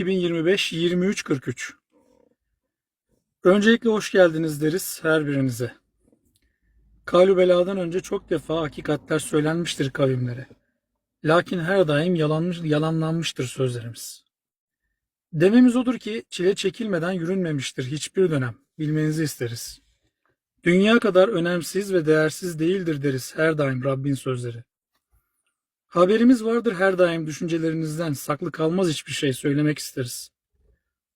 2025 23.43 Öncelikle hoş geldiniz deriz her birinize. Kalu beladan önce çok defa hakikatler söylenmiştir kavimlere. Lakin her daim yalanmış, yalanlanmıştır sözlerimiz. Dememiz odur ki çile çekilmeden yürünmemiştir hiçbir dönem. Bilmenizi isteriz. Dünya kadar önemsiz ve değersiz değildir deriz her daim Rabbin sözleri. Haberimiz vardır her daim düşüncelerinizden saklı kalmaz hiçbir şey söylemek isteriz.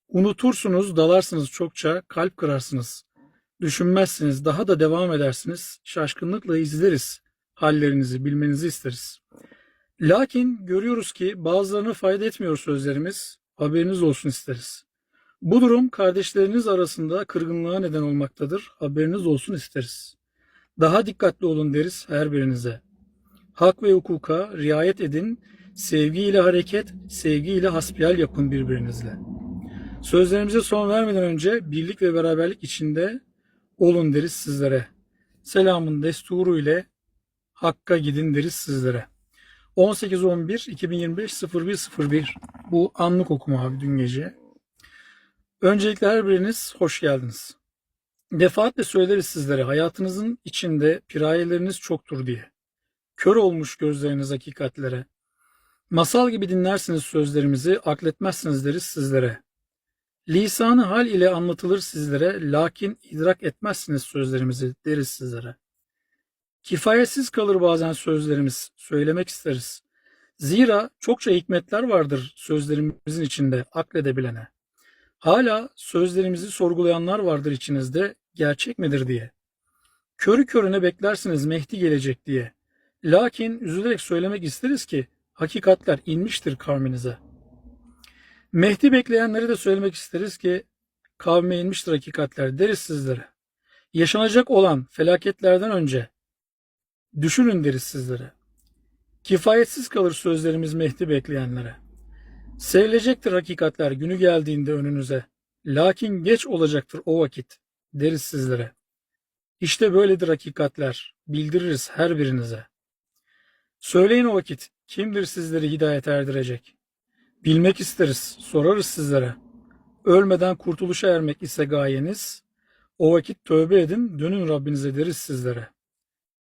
Unutursunuz, dalarsınız çokça, kalp kırarsınız. Düşünmezsiniz, daha da devam edersiniz. Şaşkınlıkla izleriz. Hallerinizi bilmenizi isteriz. Lakin görüyoruz ki bazılarına fayda etmiyor sözlerimiz. Haberiniz olsun isteriz. Bu durum kardeşleriniz arasında kırgınlığa neden olmaktadır. Haberiniz olsun isteriz. Daha dikkatli olun deriz her birinize. Hak ve hukuka riayet edin. Sevgiyle hareket, sevgiyle hasbihal yapın birbirinizle. Sözlerimize son vermeden önce birlik ve beraberlik içinde olun deriz sizlere. Selamın desturu ile Hakk'a gidin deriz sizlere. 18-11 2025 0101 bu anlık okuma abi dün gece. Öncelikle her biriniz hoş geldiniz. Defaatle söyleriz sizlere hayatınızın içinde pirayeleriniz çoktur diye. Kör olmuş gözleriniz hakikatlere. Masal gibi dinlersiniz sözlerimizi, akletmezsiniz deriz sizlere. Lisanı hal ile anlatılır sizlere, lakin idrak etmezsiniz sözlerimizi deriz sizlere. Kifayetsiz kalır bazen sözlerimiz, söylemek isteriz. Zira çokça hikmetler vardır sözlerimizin içinde akledebilene. Hala sözlerimizi sorgulayanlar vardır içinizde, gerçek midir diye. Körü körüne beklersiniz Mehdi gelecek diye. Lakin üzülerek söylemek isteriz ki hakikatler inmiştir kavminize. Mehdi bekleyenleri de söylemek isteriz ki kavme inmiştir hakikatler deriz sizlere. Yaşanacak olan felaketlerden önce düşünün deriz sizlere. Kifayetsiz kalır sözlerimiz Mehdi bekleyenlere. Sevilecektir hakikatler günü geldiğinde önünüze. Lakin geç olacaktır o vakit deriz sizlere. İşte böyledir hakikatler. Bildiririz her birinize. Söyleyin o vakit kimdir sizleri hidayete erdirecek? Bilmek isteriz, sorarız sizlere. Ölmeden kurtuluşa ermek ise gayeniz, o vakit tövbe edin, dönün Rabbinize deriz sizlere.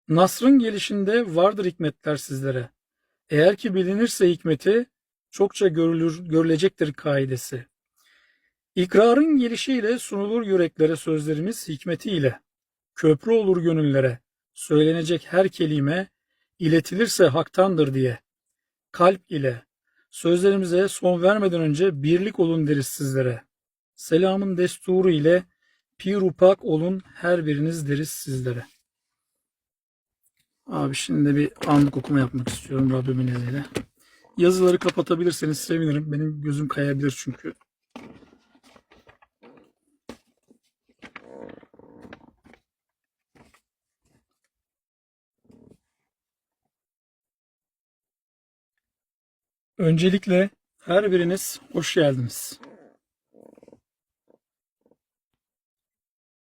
Nasrın gelişinde vardır hikmetler sizlere. Eğer ki bilinirse hikmeti, çokça görülür, görülecektir kaidesi. İkrarın gelişiyle sunulur yüreklere sözlerimiz hikmetiyle. Köprü olur gönüllere, söylenecek her kelime, iletilirse haktandır diye. Kalp ile, Sözlerimize son vermeden önce birlik olun deriz sizlere. Selamın desturu ile pir upak olun her biriniz deriz sizlere. Abi şimdi bir anlık okuma yapmak istiyorum Rabbimin izniyle. Yazıları kapatabilirseniz sevinirim. Benim gözüm kayabilir çünkü. Öncelikle her biriniz hoş geldiniz.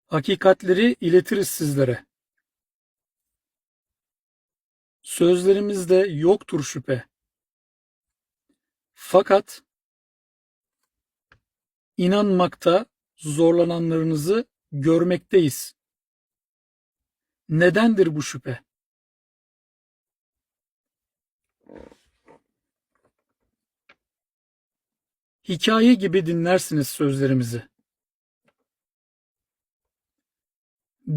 Hakikatleri iletiriz sizlere. Sözlerimizde yoktur şüphe. Fakat inanmakta zorlananlarınızı görmekteyiz. Nedendir bu şüphe? Hikaye gibi dinlersiniz sözlerimizi.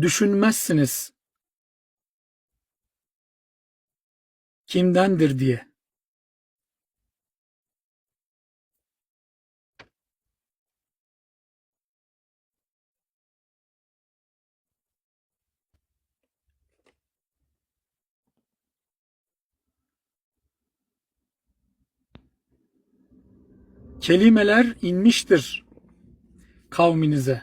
Düşünmezsiniz. Kimdendir diye. Kelimeler inmiştir kavminize.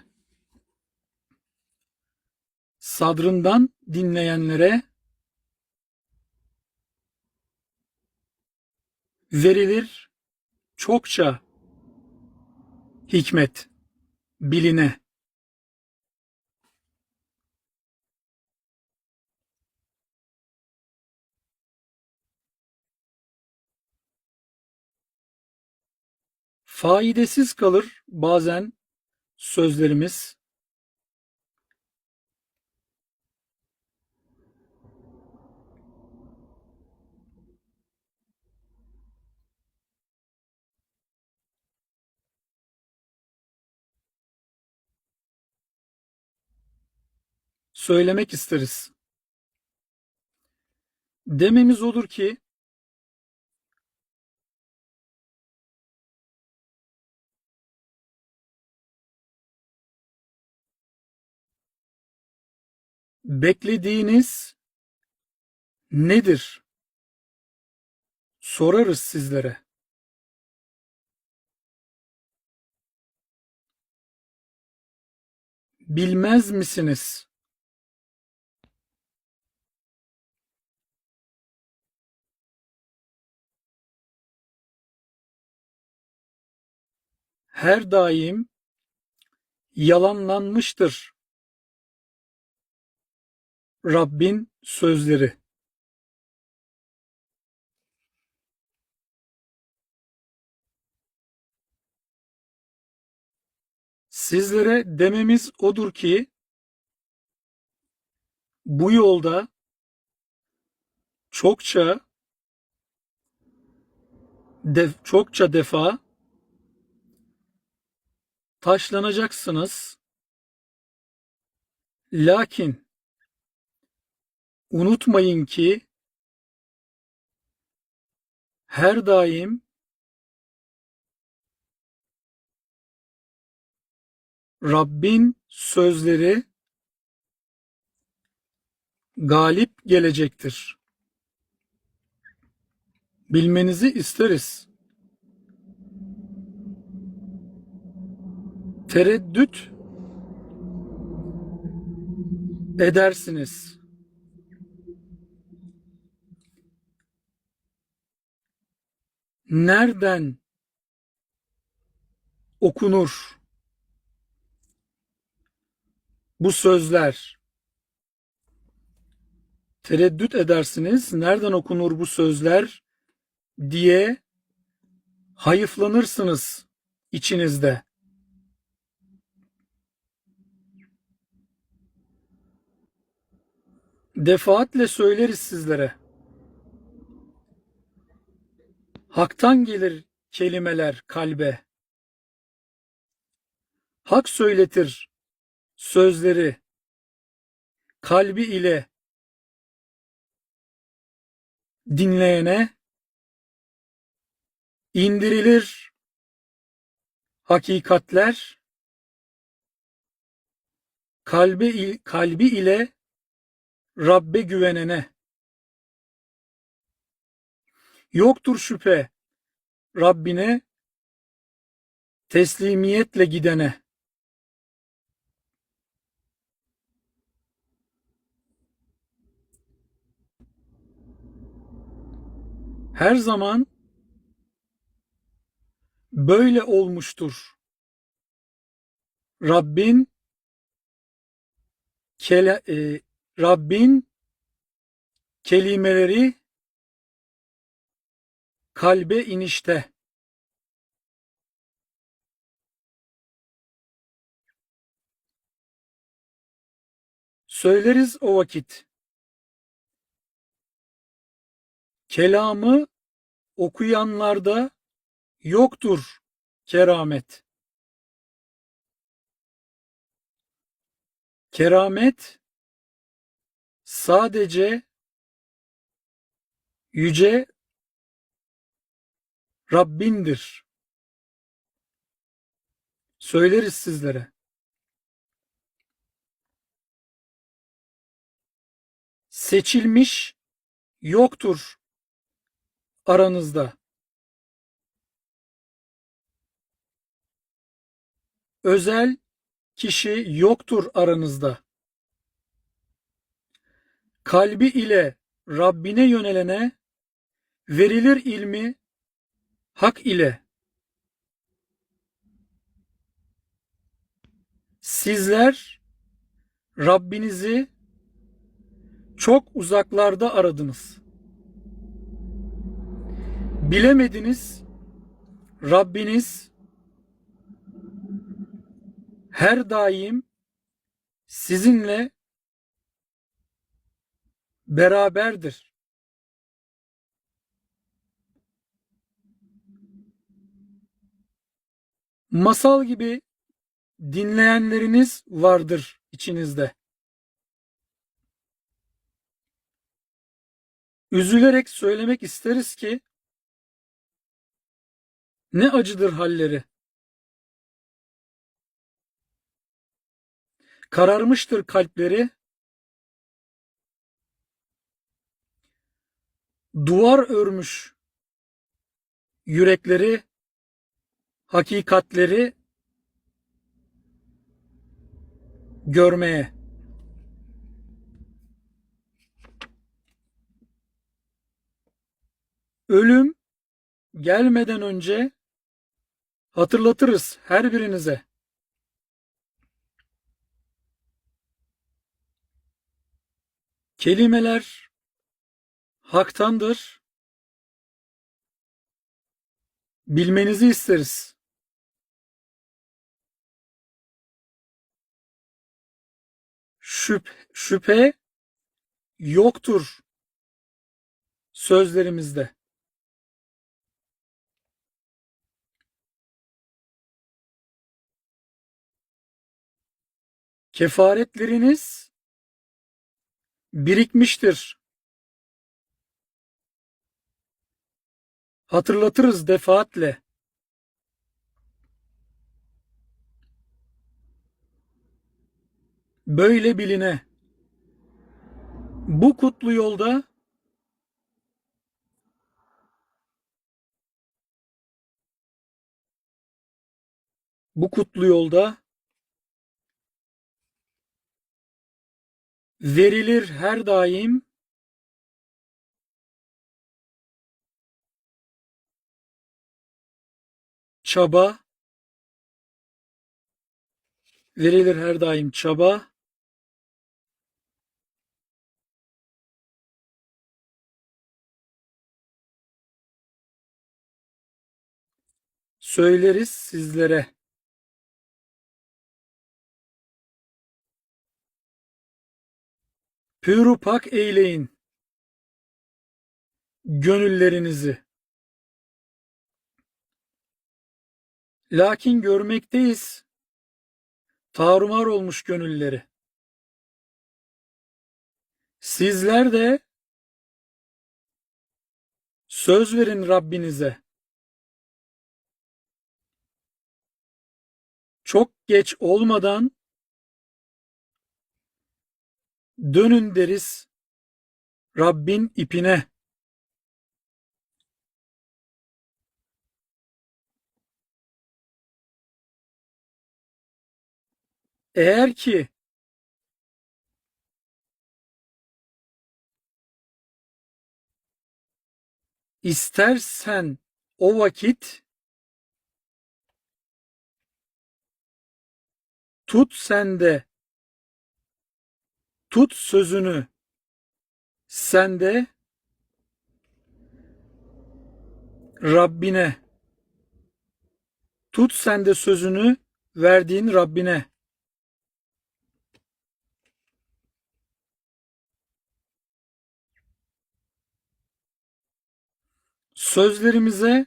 Sadrından dinleyenlere verilir çokça hikmet biline. Faidesiz kalır bazen sözlerimiz. Söylemek isteriz. Dememiz odur ki Beklediğiniz nedir? Sorarız sizlere. Bilmez misiniz? Her daim yalanlanmıştır Rabbin sözleri. Sizlere dememiz odur ki bu yolda çokça def, çokça defa taşlanacaksınız. Lakin unutmayın ki her daim Rabbin sözleri galip gelecektir. Bilmenizi isteriz. Tereddüt edersiniz. Nereden okunur bu sözler? Tereddüt edersiniz. Nereden okunur bu sözler diye hayıflanırsınız içinizde. Defaatle söyleriz sizlere. Hak'tan gelir kelimeler kalbe. Hak söyletir sözleri kalbi ile dinleyene indirilir hakikatler kalbi kalbi ile Rabbe güvenene yoktur şüphe Rabbine teslimiyetle gidene her zaman böyle olmuştur. Rabbin kele, e, Rabbin kelimeleri kalbe inişte. Söyleriz o vakit. Kelamı okuyanlarda yoktur keramet. Keramet sadece yüce Rabbindir. Söyleriz sizlere. Seçilmiş yoktur aranızda. Özel kişi yoktur aranızda. Kalbi ile Rabbine yönelene verilir ilmi hak ile sizler Rabbinizi çok uzaklarda aradınız. Bilemediniz Rabbiniz her daim sizinle beraberdir. Masal gibi dinleyenleriniz vardır içinizde. Üzülerek söylemek isteriz ki ne acıdır halleri. Kararmıştır kalpleri. Duvar örmüş yürekleri, hakikatleri görmeye. Ölüm gelmeden önce hatırlatırız her birinize. Kelimeler haktandır. Bilmenizi isteriz. Şüp, şüphe yoktur sözlerimizde. Kefaretleriniz birikmiştir. Hatırlatırız defaatle. Böyle biline. Bu kutlu yolda bu kutlu yolda verilir her daim çaba verilir her daim çaba söyleriz sizlere. Pürü pak eyleyin gönüllerinizi. Lakin görmekteyiz tarumar olmuş gönülleri. Sizler de söz verin Rabbinize. Çok geç olmadan dönün deriz Rabbin ipine. Eğer ki istersen o vakit tut sen de. Tut sözünü. Sen de. Rabbine. Tut sen de sözünü verdiğin Rabbine. Sözlerimize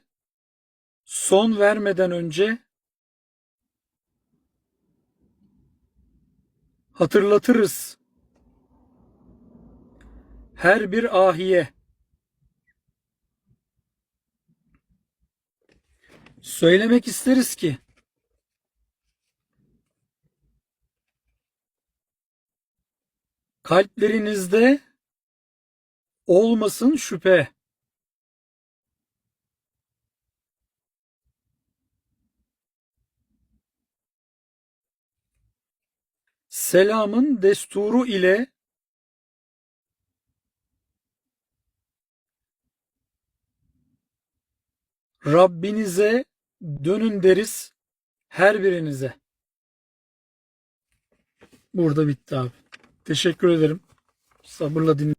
son vermeden önce hatırlatırız. Her bir ahiye söylemek isteriz ki kalplerinizde olmasın şüphe. Selamın desturu ile Rabbinize dönün deriz her birinize. Burada bitti abi. Teşekkür ederim. Sabırla dinle.